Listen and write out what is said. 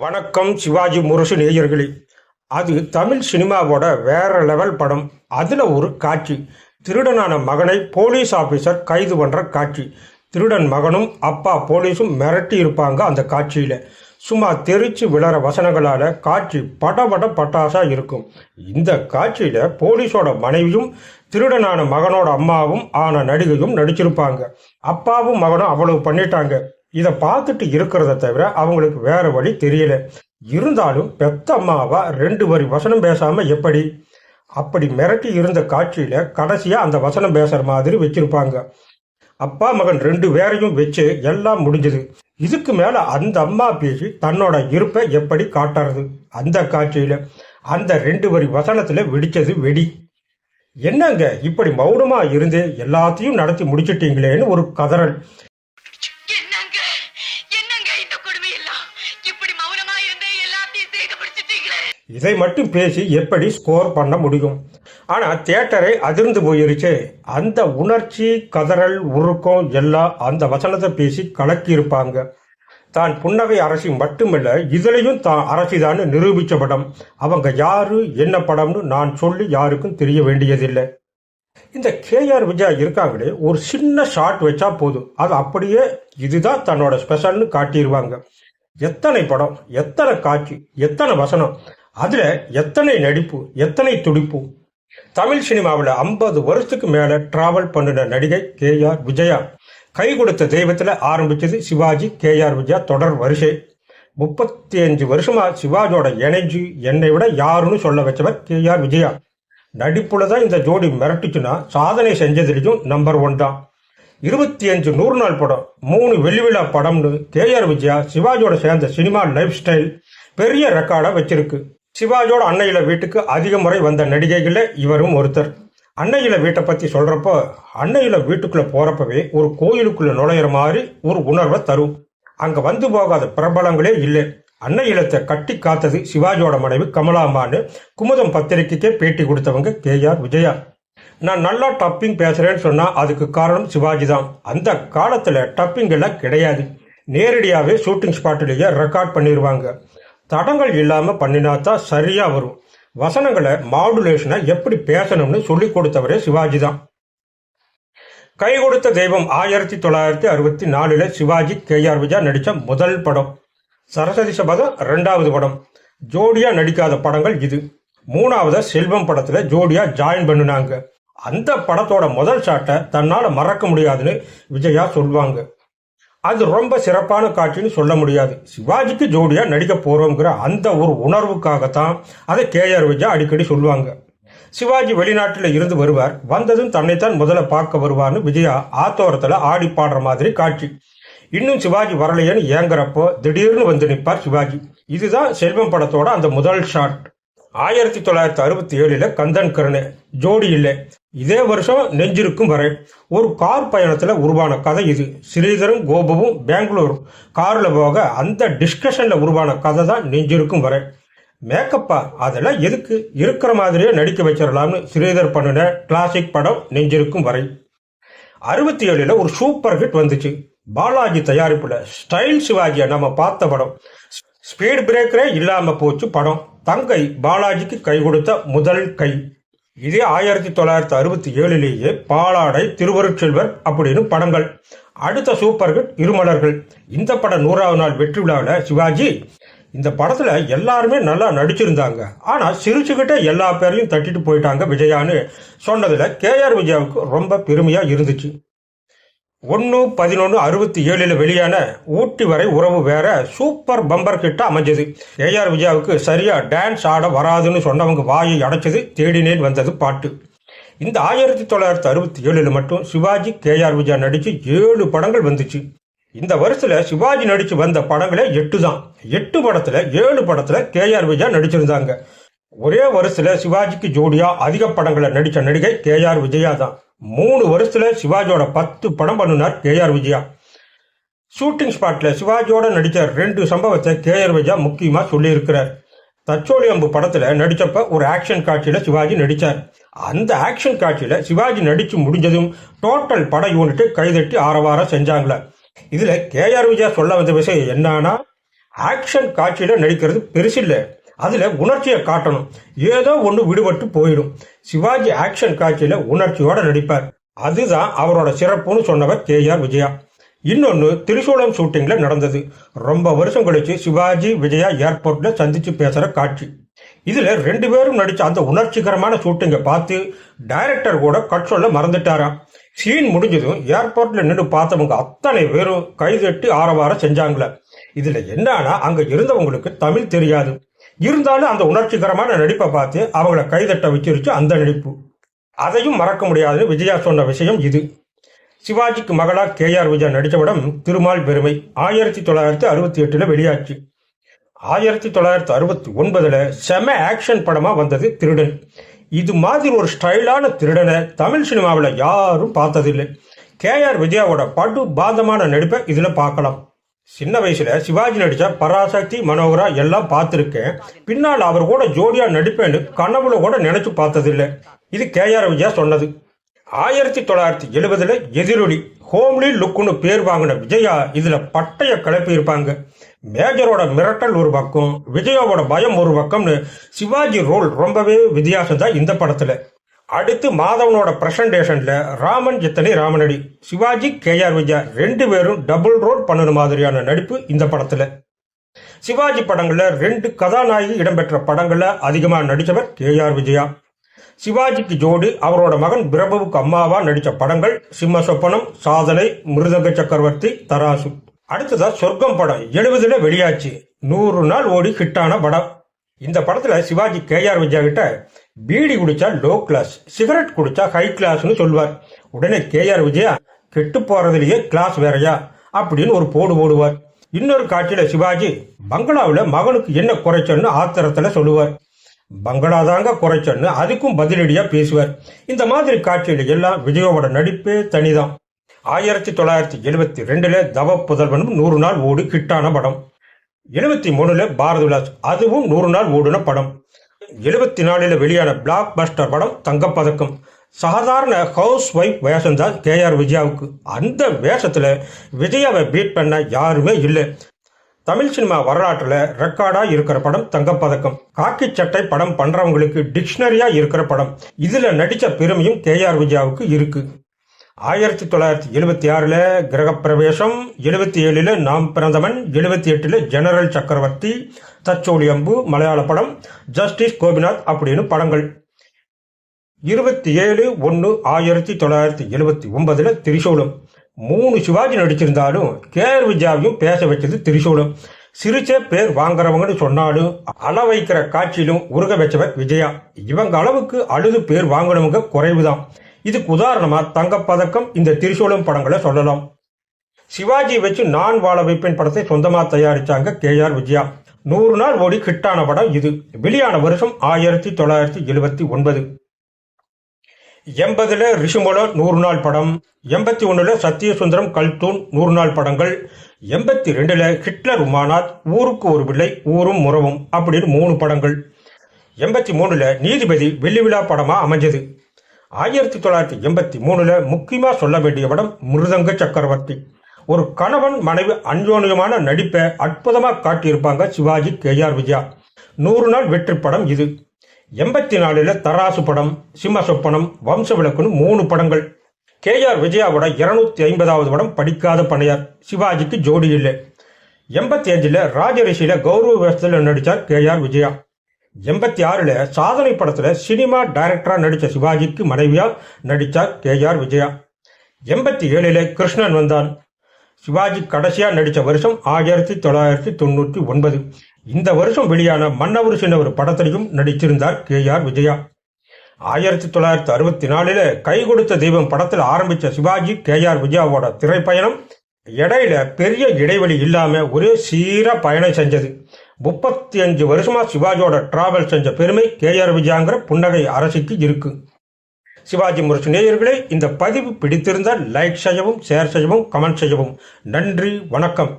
வணக்கம் சிவாஜி முரசு நேயர்களே. அது தமிழ் சினிமாவோட வேற லெவல் படம். அதில் ஒரு காட்சி. திருடனான மகனை போலீஸ் ஆஃபீஸர் கைது பண்ணுற காட்சி. திருடன் மகனும் அப்பா போலீஸும் மிரட்டி இருப்பாங்க அந்த காட்சியில். சும்மா தெரிச்சு விழற வசனங்களால் காட்சி படபட பட்டாசாக இருக்கும். இந்த காட்சியில் போலீஸோட மனைவியும் திருடனான மகனோட அம்மாவும் ஆன நடிகையும் நடிச்சிருப்பாங்க. அப்பாவும் மகனும் அவ்வளவு பண்ணிட்டாங்க. இதை பார்த்துட்டு இருக்கிறத தவிர அவங்களுக்கு வேற வழி தெரியல. இருந்தாலும் பெத்த அம்மாவா ரெண்டு வரி வசனம் பேசாம எப்படி? அப்படி மிரட்டி இருந்த காட்சியில கடைசியா அந்த வசனம் பேசுற மாதிரி வச்சிருப்பாங்க. அப்பா மகன் ரெண்டு பேரையும் வச்சு எல்லாம் முடிஞ்சது. இதுக்கு மேல அந்த அம்மா பேசி தன்னோட இருப்பை எப்படி காட்டுறது? அந்த காட்சியில அந்த ரெண்டு வரி வசனத்துல வெடிச்சது வெடி. என்னங்க இப்படி மௌனமா இருந்து எல்லாத்தையும் நடத்தி முடிச்சிட்டீங்களேன்னு ஒரு கதறல். இதை மட்டும் பேசி எப்படி ஸ்கோர் பண்ண முடியும்? ஆனால் தியேட்டரை அதிர்ந்து போயிருச்சு. அந்த உணர்ச்சி கதறல் உருக்கம் எல்லாம் அந்த வசனத்தை பேசி கலக்கி இருப்பாங்க தான் புன்னகை அரசி மட்டுமல்ல இதுலையும் தான் அரசிதான்னு நிரூபித்த படம். அவங்க யாரு என்ன படம்னு நான் சொல்லி யாருக்கும் தெரிய வேண்டியதில்லை. இந்த கேஆர் விஜயா இருக்காங்களே ஒரு சின்ன ஷாட் வச்சா போதும். அது அப்படியே இதுதான் தன்னோட ஸ்பெஷல்னு காட்டிடுவாங்க எத்தனை படம் எத்தனை காட்சி எத்தனை வசனம் அதில் எத்தனை நடிப்பு எத்தனை துடிப்பு? தமிழ் சினிமாவில் ஐம்பது வருஷத்துக்கு மேலே டிராவல் பண்ணின நடிகை கேஆர் விஜயா. கை கொடுத்த தெய்வத்தில் ஆரம்பித்தது சிவாஜி கேஆர் விஜயா தொடர் வரிசை. முப்பத்தி அஞ்சு வருஷமாக சிவாஜியோட எனர்ஜி என்னை விட யாருன்னு சொல்ல வச்சவர் கேஆர் விஜயா. நடிப்புல தான் இந்த ஜோடி மிரட்டுச்சுன்னா சாதனை செஞ்சதுலையும் நம்பர் ஒன் தான். இருபத்தி அஞ்சு நூறு நாள் படம் மூணு வெள்ளி விழா படம்னு கேஆர் விஜயா சிவாஜியோட சேர்ந்த சினிமா லைஃப் ஸ்டைல் பெரிய ரெக்கார்டாக வச்சிருக்கு. சிவாஜியோட அன்னையில வீட்டுக்கு அதிக முறை வந்த நடிகைகளில் இவரும் ஒருத்தர். அன்னையில வீட்டை பத்தி சொல்றப்போ அன்னையில வீட்டுக்குள்ள போறப்பவே ஒரு கோயிலுக்குள்ள நுழையிற மாதிரி ஒரு உணர்வை தரும். அங்க வந்து போகாத பிரபலங்களே இல்லை. அன்னை இல்லத்தை கட்டி காத்தது சிவாஜியோட மனைவி கமலாம்பான்னு குமுதம் பத்திரிகைக்கே பேட்டி கொடுத்தவங்க கே ஆர் விஜயா. நான் நல்லா டப்பிங் பேசுறேன்னு சொன்னா அதுக்கு காரணம் சிவாஜி தான். அந்த காலத்துல டப்பிங் எல்லாம் கிடையாது. நேரடியாவே ஷூட்டிங் ஸ்பாட்டிலேயே ரெக்கார்ட் பண்ணிடுவாங்க தடங்கள் இல்லாமல் பண்ணினா தான் வரும். வசனங்களை மாடுலேஷனை எப்படி பேசணும்னு சொல்லி கொடுத்தவரே சிவாஜி தான். கை கொடுத்த தெய்வம் ஆயிரத்தி தொள்ளாயிரத்தி அறுபத்தி நாலுல சிவாஜி கே ஆர் விஜயா நடித்த முதல் படம். சரஸ்வதி சபதம் ரெண்டாவது படம். ஜோடியாக நடிக்காத படங்கள் இது. மூணாவது செல்வம் படத்தில் ஜோடியாக ஜாயின் பண்ணுனாங்க. அந்த படத்தோட முதல் ஷாட்டை தன்னால் மறக்க முடியாதுன்னு விஜயா சொல்லுவாங்க அது ரொம்ப சிறப்பான காட்சின்னு சொல்ல முடியாது. சிவாஜிக்கு ஜோடியாக நடிக்க போகிறோங்கிற அந்த ஒரு உணர்வுக்காகத்தான் அதை கேஆர் விஜயா அடிக்கடி சொல்லுவாங்க. சிவாஜி வெளிநாட்டில் இருந்து வருவார். வந்ததும் தன்னைத்தான் முதல்ல பார்க்க வருவார்னு விஜயா ஆத்தோரத்தில் ஆடி பாடுற மாதிரி காட்சி. இன்னும் சிவாஜி வரலையேன்னு ஏங்குறப்போ திடீர்னு வந்து நிற்பார் சிவாஜி. இதுதான் செல்வம் படத்தோட அந்த முதல் ஷாட். ஆயிரத்தி தொள்ளாயிரத்தி அறுபத்தி ஏழில் கந்தன் கருணை. ஜோடி இல்லை. இதே வருஷம் நெஞ்சிருக்கும் வரை ஒரு கார் பயணத்தில் உருவான கதை இது. ஸ்ரீதரும் கோபுவும் பெங்களூர் காரில் போக அந்த டிஸ்கஷனில் உருவான கதை தான் நெஞ்சிருக்கும் வரை. மேக்கப்பா அதெல்லாம் எதுக்கு? இருக்கிற மாதிரியே நடிக்க வச்சிடலாம்னு ஸ்ரீதர் பண்ணின கிளாசிக் படம் நெஞ்சிருக்கும் வரை. அறுபத்தி ஏழில் ஒரு சூப்பர் ஹிட் வந்துச்சு. பாலாஜி தயாரிப்பில் ஸ்டைல் சிவாஜியை நம்ம பார்த்த படம். ஸ்பீட் பிரேக்கரே இல்லாமல் போச்சு படம். தங்கை பாலாஜிக்கு கை கொடுத்த முதல் கை. இதே ஆயிரத்தி தொள்ளாயிரத்தி அறுபத்தி ஏழுலேயே பாலாடை திருவருட்செல்வர் அப்படின்னு படங்கள். அடுத்த சூப்பர் ஹிட் இருமலர்கள். இந்த படம் நூறாவது நாள் வெற்றி விழாவில் சிவாஜி இந்த படத்துல எல்லாருமே நல்லா நடிச்சிருந்தாங்க. ஆனா சிரிச்சுக்கிட்டே எல்லா பேரையும் தட்டிட்டு போயிட்டாங்க விஜயான்னு சொன்னதுல கேஆர் விஜயாவுக்கு ரொம்ப பெருமையா இருந்துச்சு. ஒன்று பதினொன்று அறுபத்தி ஏழில் வெளியான ஊட்டி வரை உறவு வேற சூப்பர் பம்பர் கிட்ட அமைஞ்சது. ஏஆர் விஜயாவுக்கு சரியா டான்ஸ் ஆட வராதுன்னு சொன்னவங்க வாயை அடைச்சது தேடினேன் வந்தது பாட்டு. இந்த ஆயிரத்தி தொள்ளாயிரத்தி அறுபத்தி ஏழில் மட்டும் சிவாஜி கேஆர் விஜயா நடித்து ஏழு படங்கள் வந்துச்சு. இந்த வருஷத்தில் சிவாஜி நடித்து வந்த படங்களே எட்டு தான் எட்டு படத்தில் ஏழு படத்தில் கேஆர் விஜயா நடிச்சிருந்தாங்க. ஒரே வருஷத்துல சிவாஜிக்கு ஜோடியா அதிக படங்களை நடித்த நடிகை கேஆர் விஜயா தான். மூணு வருஷத்துல சிவாஜியோட பத்து படம் பண்ணினார் கேஆர் விஜயா. ஷூட்டிங் ஸ்பாட்ல சிவாஜியோட நடித்த ரெண்டு சம்பவத்தை கேஆர் விஜயா முக்கியமா சொல்லியிருக்கிறார். தச்சோலி அம்பு படத்துல நடிச்சப்ப ஒரு ஆக்ஷன் காட்சியில சிவாஜி நடிச்சார். அந்த ஆக்ஷன் காட்சியில சிவாஜி நடிச்சு முடிஞ்சதும் டோட்டல் பட யூனிட் கைதட்டி ஆரவாரம் செஞ்சாங்களே. இதுல கேஆர் விஜயா சொல்ல வந்த விஷயம் என்னன்னா ஆக்ஷன் காட்சியில நடிக்கிறது பெருசில்ல. அதில் உணர்ச்சியை காட்டணும். ஏதோ ஒன்று விடுபட்டு போயிடும். சிவாஜி ஆக்ஷன் காட்சியில் உணர்ச்சியோடு நடிப்பார். அதுதான் அவரோட சிறப்புன்னு சொன்னவர் கே. ஆர். விஜயா. இன்னொன்று திரிசூலம் ஷூட்டிங்கில் நடந்தது. ரொம்ப வருஷம் கழிச்சு சிவாஜி விஜயா ஏர்போர்ட்டில் சந்தித்து பேசுகிற காட்சி. இதில் ரெண்டு பேரும் நடித்த அந்த உணர்ச்சிகரமான ஷூட்டிங்கை பார்த்து டைரக்டர் கூட கட் சொல்ல மறந்துட்டாராம். சீன் முடிஞ்சதும் ஏர்போர்ட்டில் நின்று பார்த்தவங்க அத்தனை பேரும் கைதட்டி ஆரவாரம் செஞ்சாங்களே. இதில் என்னன்னா அங்கே இருந்தவங்களுக்கு தமிழ் தெரியாது. இருந்தாலும் அந்த உணர்ச்சிகரமான நடிப்பை பார்த்து அவங்கள கைதட்ட வச்சிருச்சு அந்த நடிப்பு. அதையும் மறக்க முடியாதுன்னு விஜயா சொன்ன விஷயம் இது. சிவாஜிக்கு மகளா கே ஆர் விஜயா நடித்த படம் திருமால் பெருமை ஆயிரத்தி தொள்ளாயிரத்தி அறுபத்தி எட்டுல வெளியாச்சு. ஆயிரத்தி தொள்ளாயிரத்தி அறுபத்தி ஒன்பதுல செம ஆக்ஷன் படமா வந்தது திருடன். இது மாதிரி ஒரு ஸ்டைலான திருடனை தமிழ் சினிமாவில் யாரும் பார்த்ததில்லை. கே ஆர் விஜயாவோட படு பாதமான நடிப்பை இதில் பார்க்கலாம். சின்ன வயசுல சிவாஜி நடிச்ச பராசக்தி மனோகரா எல்லாம் பார்த்துருக்கேன். பின்னால் அவர் கூட ஜோடியா நடிப்பேன்னு கனவுல கூட நினைச்சு பார்த்ததில்லை. இது கே. ஆர். விஜயா சொன்னது. ஆயிரத்தி தொள்ளாயிரத்தி எழுபதுல எதிரொலி ஹோம்லி லுக்குன்னு பேர் வாங்கின விஜயா இதுல பட்டைய கிளப்பி இருப்பாங்க. மேஜரோட மிரட்டல் ஒரு பக்கம் விஜயாவோட பயம் ஒரு பக்கம்னு சிவாஜி ரோல் ரொம்பவே வித்தியாசம் தான் இந்த படத்துல. அடுத்து மாதவனோட பிரசன்டேஷன்ல ராமன் ஜித்தனி ராமனடி. சிவாஜி கே ஆர் விஜயா ரெண்டு பேரும் டபுள் ரோல் பண்ணுன மாதிரியான நடிப்பு இந்த படத்துல. சிவாஜி படங்கள்ல ரெண்டு கதாநாயகி இடம்பெற்ற படங்கள்ல அதிகமாக நடித்தவர் கே ஆர் விஜயா. சிவாஜிக்கு ஜோடி அவரோட மகன் பிரபுவுக்கு அம்மாவா நடித்த படங்கள் சிம்ம சொப்பனம் சாதனை மிருதங்க சக்கரவர்த்தி தராசு. அடுத்ததா சொர்க்கம் படம் எழுபதுல வெளியாச்சு. நூறு நாள் ஓடி ஹிட்டான படம். இந்த படத்துல சிவாஜி கே ஆர் விஜயா கிட்ட பீடி குடிச்சா லோ கிளாஸ் சிகரெட் குடிச்சா ஹை கிளாஸ்னு சொல்வார். உடனே கேஆர் விஜயா கெட்டு போறதுலயே கிளாஸ் வேறையா? அப்படின்னு ஒரு போடு போடுவார். இன்னொரு காட்சியில சிவாஜி பங்களாவில் மகனுக்கு என்ன குறைச்சன்னு ஆத்திரத்துல சொல்லுவார். பங்களா தாங்க குறைச்சன்னு அதுக்கும் பதிலடியா பேசுவார். இந்த மாதிரி காட்சியில எல்லாம் விஜயோட நடிப்பே தனிதான். ஆயிரத்தி தொள்ளாயிரத்தி எழுபத்தி ரெண்டுல தவ புதல்வனும் நூறு நாள் ஓடு கிட்டான படம். எழுபத்தி மூணுல பாரத விலாஸ் அதுவும் நூறு நாள் ஓடுன படம். எழுபத்தி நாலுல வெளியான பிளாக் பஸ்டர் படம் தங்கப்பதக்கம். சாதாரண ஹவுஸ் ஒய்ஃப் வேஷம் தான் கே ஆர் விஜயாவுக்கு. அந்த வேஷத்தில் விஜயாவை பீட் பண்ண யாருமே இல்லை. தமிழ் சினிமா வரலாற்றில் ரெக்கார்டாக இருக்கிற படம் தங்கப்பதக்கம். காக்கி சட்டை படம் பண்ணுறவங்களுக்கு டிக்ஷனரியாக இருக்கிற படம். இதில் நடித்த பெருமையும் கே ஆர் விஜயாவுக்கு இருக்குது ஆயிரத்தி தொள்ளாயிரத்தி எழுபத்தி ஆறில் கிரகப்பிரவேசம் எழுபத்தி ஏழில் நாம் பிறந்தவன் எழுபத்தி எட்டில் ஜெனரல் சக்கரவர்த்தி தச்சோலி அம்பு மலையாள படம் ஜஸ்டிஸ் கோபிநாத் அப்படின்னு படங்கள். இருபத்தி ஏழு ஒன்று ஆயிரத்தி தொள்ளாயிரத்தி எழுபத்தி ஒன்பதில் திரிசூலம். மூணு சிவாஜி நடிச்சிருந்தாலும் கே ஆர் விஜயாவையும் பேச வச்சது திரிசூலம். சிரிச்ச பேர் வாங்குறவங்கன்னு சொன்னாலும் அள வைக்கிற காட்சியிலும் உருக வச்சவர் விஜயா. இவங்க அளவுக்கு அழுது பேர் வாங்கினவங்க குறைவுதான். இதுக்கு உதாரணமா தங்கப்பதக்கம் இந்த திரிசூலம் படங்களை சொல்லலாம். சிவாஜி வச்சு நான் வாழ வைப்பேன் படத்தை சொந்தமா தயாரிச்சாங்க கே ஆர் விஜயா. நூறு நாள் ஓடி ஹிட்டான படம் இது. வெளியான வருஷம் ஆயிரத்தி தொள்ளாயிரத்தி எழுபத்தி ஒன்பது. எண்பதுல ரிஷிமோலோ நூறு நாள் படம். எண்பத்தி ஒண்ணுல சத்யசுந்தரம் கல்தூன் நூறு நாள் படங்கள். எண்பத்தி ரெண்டுல ஹிட்லர் உமானாத் ஊருக்கு ஒரு பிள்ளை ஊரும் முறவும் அப்படின்னு மூணு படங்கள். எண்பத்தி மூணுல நீதிபதி வெள்ளி விழா படமா அமைஞ்சது. ஆயிரத்தி தொள்ளாயிரத்தி எண்பத்தி மூணுல முக்கியமா சொல்ல வேண்டிய படம் மிருதங்க சக்கரவர்த்தி. ஒரு கணவன் மனைவி அன்யோன்யமான நடிப்பை அற்புதமாக காட்டியிருப்பாங்க சிவாஜி கே ஆர் விஜயா. நூறு நாள் வெற்றி படம் இது. எண்பத்தி நாலுல தராசு படம் சிம்ம சொப்பனம் வம்ச விளக்குன்னு மூணு படங்கள். கே ஆர் விஜயாவோட இருநூத்தி ஐம்பதாவது படம் படிக்காத பணையார் சிவாஜிக்கு ஜோடி இல்லை. எண்பத்தி அஞ்சுல ராஜரிஷியில கௌரவ வேஷத்தில் நடித்தார் கே ஆர் விஜயா. எண்பத்தி ஆறில் சாதனை படத்தில் சினிமா டைரக்டராக நடித்த சிவாஜிக்கு மனைவியாக நடித்தார் கே ஆர் விஜயா. எண்பத்தி ஏழில் கிருஷ்ணன் வந்தான் சிவாஜி கடைசியாக நடித்த வருஷம் ஆயிரத்தி தொள்ளாயிரத்தி தொண்ணூற்றி ஒன்பது. இந்த வருஷம் வெளியான மன்னவர் ஒரு படத்திலையும் நடித்திருந்தார் கே ஆர் விஜயா. ஆயிரத்தி தொள்ளாயிரத்தி அறுபத்தி நாலில் கை கொடுத்த தெய்வம் படத்தில் ஆரம்பித்த சிவாஜி கே ஆர் விஜயாவோட திரைப்பயணம் இடையில பெரிய இடைவெளி இல்லாமல் ஒரே சீர பயணம் செஞ்சது. முப்பத்தி அஞ்சு வருஷமா சிவாஜியோட டிராவல் செஞ்ச பெருமை கேஆர் விஜயாங்கிற புன்னகை அரசுக்கு இருக்கு. சிவாஜி முரசு நேயர்களே இந்த பதிவு பிடித்திருந்தால் லைக் செய்யவும் ஷேர் செய்யவும் கமெண்ட் செய்யவும். நன்றி வணக்கம்.